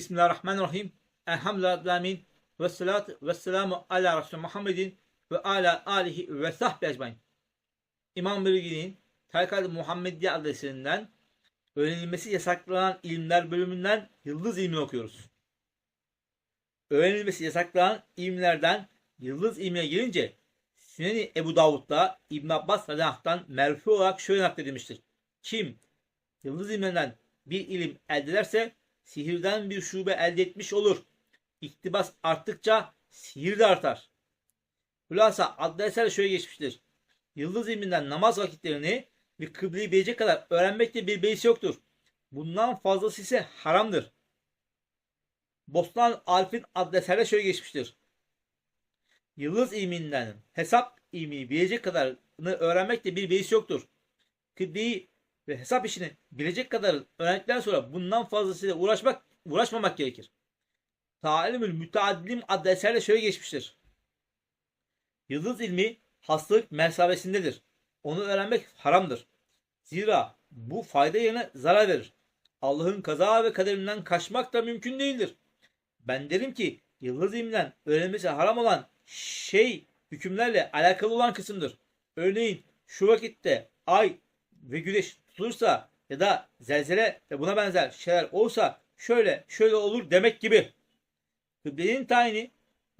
Bismillahirrahmanirrahim. Elhamdülillahi ve salatu ve selamu ala Resulü Muhammedin ve ala alihi ve sahbihi ecmain. İmam Bilgi'nin Tarikat-ı Muhammediye adresinden öğrenilmesi yasaklanan ilimler bölümünden yıldız ilmini okuyoruz. Öğrenilmesi yasaklanan ilimlerden yıldız ilmine gelince Süneni Ebu Davud'da İbn Abbas radıyallahu merfu olarak şöyle nakledilmiştir. Kim yıldız ilminden bir ilim elde ederse sihirden bir şube elde etmiş olur. İktibas arttıkça sihir de artar. Hülasa adlı eser şöyle geçmiştir. Yıldız ilminden namaz vakitlerini bir kıbleyi bilecek kadar öğrenmekte bir beis yoktur. Bundan fazlası ise haramdır. Bostan Alp'in adlı eserde şöyle geçmiştir. Yıldız ilminden hesap ilmini bilecek kadarını öğrenmekte bir beis yoktur. Kıbleyi ve hesap işini bilecek kadar öğrendikten sonra bundan fazlasıyla uğraşmak uğraşmamak gerekir. Talimül müteaddilim adlı eserde şöyle geçmiştir. Yıldız ilmi hastalık mersabesindedir. Onu öğrenmek haramdır. Zira bu fayda yerine zarar verir. Allah'ın kaza ve kaderinden kaçmak da mümkün değildir. Ben derim ki yıldız ilminden öğrenmesi haram olan şey hükümlerle alakalı olan kısımdır. Örneğin şu vakitte ay ve güneş tutulursa ya da zelzele ve buna benzer şeyler olsa şöyle şöyle olur demek gibi. Kıblenin tayini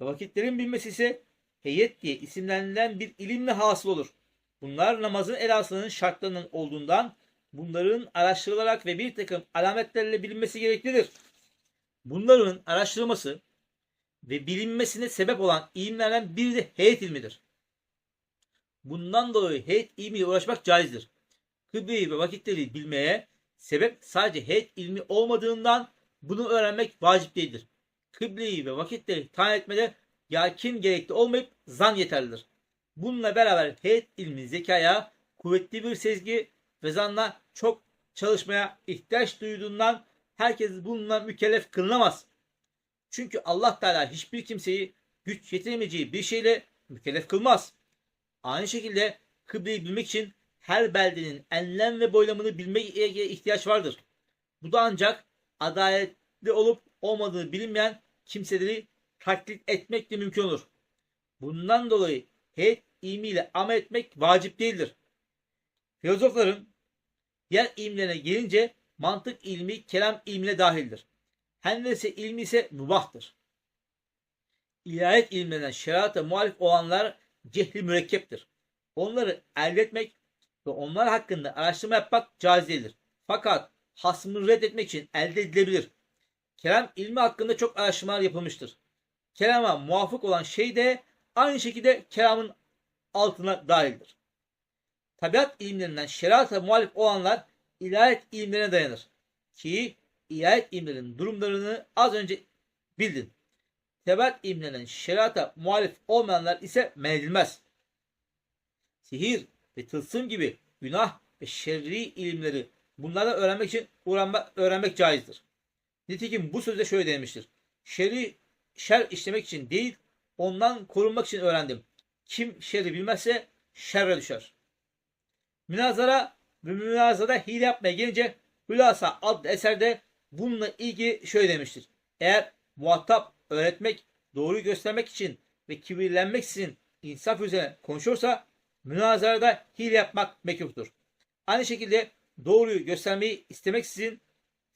ve vakitlerin bilmesi ise heyet diye isimlendirilen bir ilimle hasıl olur. Bunlar namazın elasının şartlarının olduğundan bunların araştırılarak ve bir takım alametlerle bilinmesi gereklidir. Bunların araştırılması ve bilinmesine sebep olan ilimlerden biri de heyet ilmidir. Bundan dolayı heyet ilmiyle uğraşmak caizdir. Kıbleyi ve vakitleri bilmeye sebep sadece heyet ilmi olmadığından bunu öğrenmek vacip değildir. Kıbleyi ve vakitleri tayin etmede yakin gerekli olmayıp zan yeterlidir. Bununla beraber heyet ilmi zekaya kuvvetli bir sezgi ve zanla çok çalışmaya ihtiyaç duyduğundan herkes bununla mükellef kılınamaz. Çünkü Allah Teala hiçbir kimseyi güç yetiremeyeceği bir şeyle mükellef kılmaz. Aynı şekilde kıbleyi bilmek için her beldenin enlem ve boylamını bilmeye ihtiyaç vardır. Bu da ancak adaletli olup olmadığı bilinmeyen kimseleri taklit etmekle mümkün olur. Bundan dolayı heyet ilmiyle amel etmek vacip değildir. Filozofların diğer ilimlerine gelince mantık ilmi kelam ilmine dahildir. Hendese ilmi ise mübahtır. İlahiyat ilmlerinden şerata muhalif olanlar cehli mürekkeptir. Onları elde etmek ve onlar hakkında araştırma yapmak caiz değildir. Fakat hasmını reddetmek için elde edilebilir. Kelam ilmi hakkında çok araştırmalar yapılmıştır. Kelama muvafık olan şey de aynı şekilde kelamın altına dahildir. Tabiat ilimlerinden şerata muhalif olanlar ilahiyat ilimlerine dayanır. Ki ilahiyat ilimlerinin durumlarını az önce bildin. Tabiat ilimlerinden şerata muhalif olmayanlar ise men edilmez. Sihir ve tılsım gibi günah ve şerri ilimleri bunları öğrenmek için uğranma, öğrenmek caizdir. Nitekim bu sözde şöyle denilmiştir. Şerri şer işlemek için değil, ondan korunmak için öğrendim. Kim şerri bilmezse şerre düşer. Münazara ve münazarada hile yapmaya gelince Hülasa adlı eserde bununla ilgili şöyle demiştir. Eğer muhatap öğretmek, doğruyu göstermek için ve kibirlenmek için insaf üzerine konuşursa münazarada hile yapmak mekruhtur. Aynı şekilde doğruyu göstermeyi istemeksizin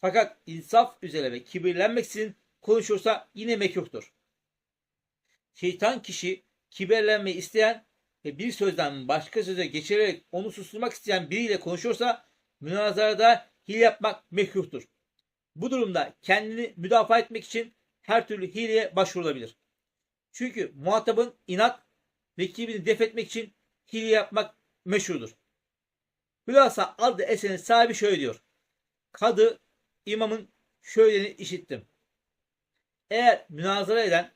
fakat insaf üzere ve kibirlenmeksizin konuşursa yine mekruhtur. Şeytan kişi kibirlenmeyi isteyen ve bir sözden başka söze geçirerek onu susturmak isteyen biriyle konuşursa münazarada hile yapmak mekruhtur. Bu durumda kendini müdafaa etmek için her türlü hileye başvurulabilir. Çünkü muhatabın inat ve kibrini def etmek için hile yapmak meşrudur. Hülasa adlı eserin sahibi şöyle diyor. Kadı imamın şöyle işittim. Eğer münazara eden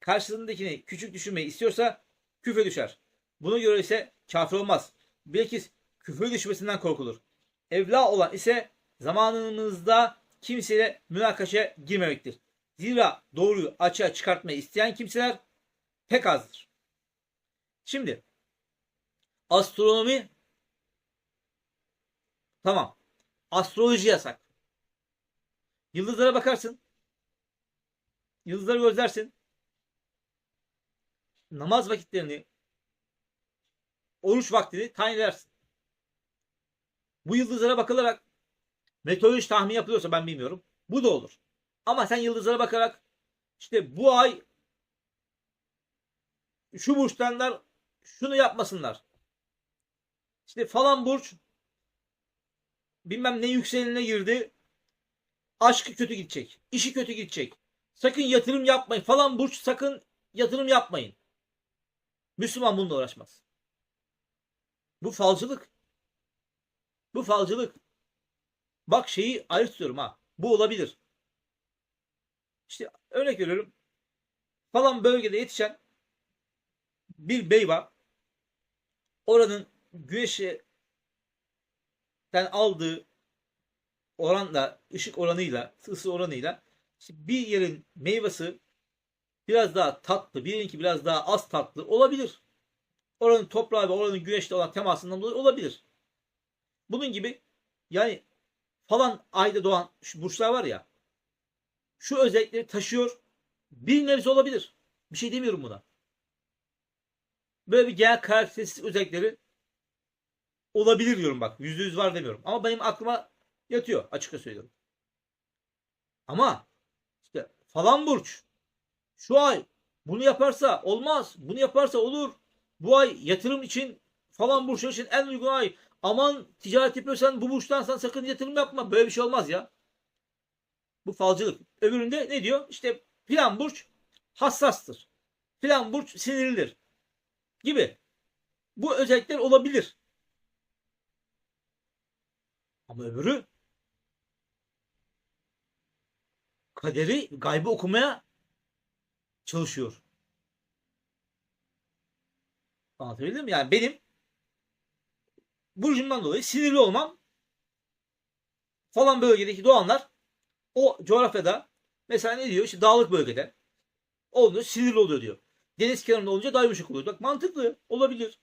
karşısındakini küçük düşürmeyi istiyorsa küfre düşer. Buna göre ise kafir olmaz. Bilakis küfür düşmesinden korkulur. Evla olan ise zamanımızda kimseyle münakaşa girmemektir. Zira doğruyu açığa çıkartmayı isteyen kimseler pek azdır. Şimdi astronomi tamam. Astroloji yasak. Yıldızlara bakarsın. Yıldızları gözlersin. Namaz vakitlerini, oruç vaktini tayin edersin. Bu yıldızlara bakılarak meteoroloji tahmin yapılıyorsa ben bilmiyorum. Bu da olur. Ama sen yıldızlara bakarak işte bu ay şu burçtanlar şunu yapmasınlar. İşte falan burç bilmem ne yükselenine girdi. Aşkı kötü gidecek. işi kötü gidecek. Sakın yatırım yapmayın. Falan burç sakın yatırım yapmayın. Müslüman bununla uğraşmaz. Bu falcılık. Bu falcılık. Bak şeyi ayrı ha. Bu olabilir. İşte örnek veriyorum. Falan bölgede yetişen bir bey var. Oranın güneşten aldığı oranla, ışık oranıyla, ısı oranıyla işte bir yerin meyvesi biraz daha tatlı, birininki biraz daha az tatlı olabilir. Oranın toprağı ve oranın güneşle olan temasından dolayı olabilir. Bunun gibi yani falan ayda doğan şu burçlar var ya şu özellikleri taşıyor. Bir nebze olabilir. Bir şey demiyorum buna. Böyle bir genel karakteristik özellikleri olabilir diyorum bak. Yüzde yüz var demiyorum. Ama benim aklıma yatıyor. Açıkça söylüyorum. Ama işte falan burç şu ay bunu yaparsa olmaz. Bunu yaparsa olur. Bu ay yatırım için falan burçlar için en uygun ay. Aman ticaret yapıyorsan bu burçtansan sakın yatırım yapma. Böyle bir şey olmaz ya. Bu falcılık. Öbüründe ne diyor? İşte filan burç hassastır. Filan burç sinirlidir. Gibi. Bu özellikler olabilir. Ama öbürü kaderi gaybı okumaya çalışıyor. Anlatabildim mi? Yani benim burcumdan dolayı sinirli olmam falan bölgedeki doğanlar o coğrafyada mesela ne diyor? İşte dağlık bölgede olduğunda sinirli oluyor diyor. Deniz kenarında olunca daha yumuşak oluyor. Bak mantıklı olabilir.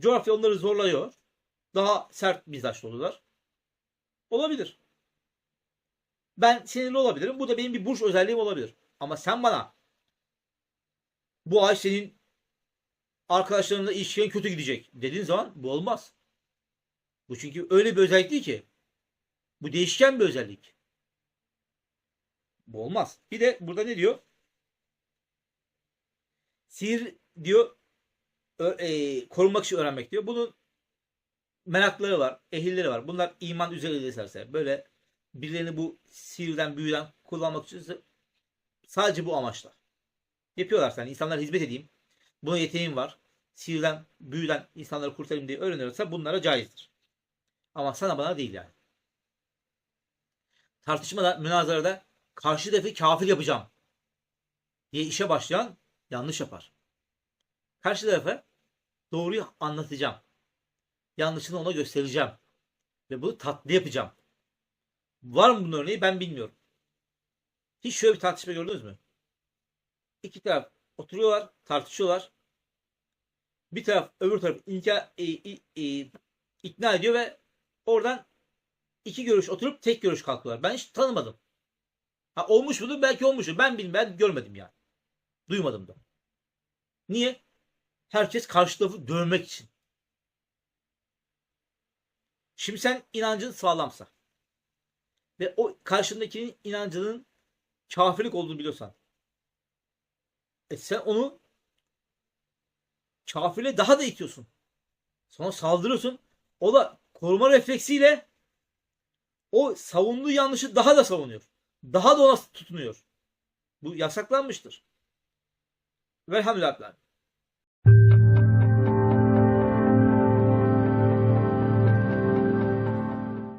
Coğrafya onları zorluyor. Daha sert mizaçlı oluyorlar. Olabilir. Ben sinirli olabilirim. Bu da benim bir burç özelliğim olabilir. Ama sen bana bu ay senin arkadaşlarınla ilişkin kötü gidecek dediğin zaman bu olmaz. Bu çünkü öyle bir özellik değil ki. Bu değişken bir özellik. Bu olmaz. Bir de burada ne diyor? Sihir diyor e, korunmak için öğrenmek diyor. Bunun merakları var, ehilleri var. Bunlar iman üzere eserse böyle birilerini bu sihirden, büyüden kullanmak için sadece bu amaçla. Yapıyorlar yani insanlara hizmet edeyim. Buna yeteneğim var. Sihirden, büyüden insanları kurtarayım diye öğreniyorsa bunlara caizdir. Ama sana bana değil yani. Tartışmada, münazarada karşı defi kafir yapacağım diye işe başlayan yanlış yapar. Karşı tarafa doğruyu anlatacağım. Yanlışını ona göstereceğim. Ve bunu tatlı yapacağım. Var mı bunun örneği ben bilmiyorum. Hiç şöyle bir tartışma gördünüz mü? İki taraf oturuyorlar, tartışıyorlar. Bir taraf öbür taraf inka, e, e, e, ikna ediyor ve oradan iki görüş oturup tek görüş kalkıyorlar. Ben hiç tanımadım. Ha olmuş mudur? Belki olmuştur. Ben bilmem, ben görmedim yani. Duymadım da. Niye? Herkes karşı tarafı dövmek için. Şimdi sen inancın sağlamsa ve o karşındakinin inancının kafirlik olduğunu biliyorsan e sen onu kafirle daha da itiyorsun. Sonra saldırıyorsun. O da koruma refleksiyle o savunduğu yanlışı daha da savunuyor. Daha da ona tutunuyor. Bu yasaklanmıştır. Velhamdülillah.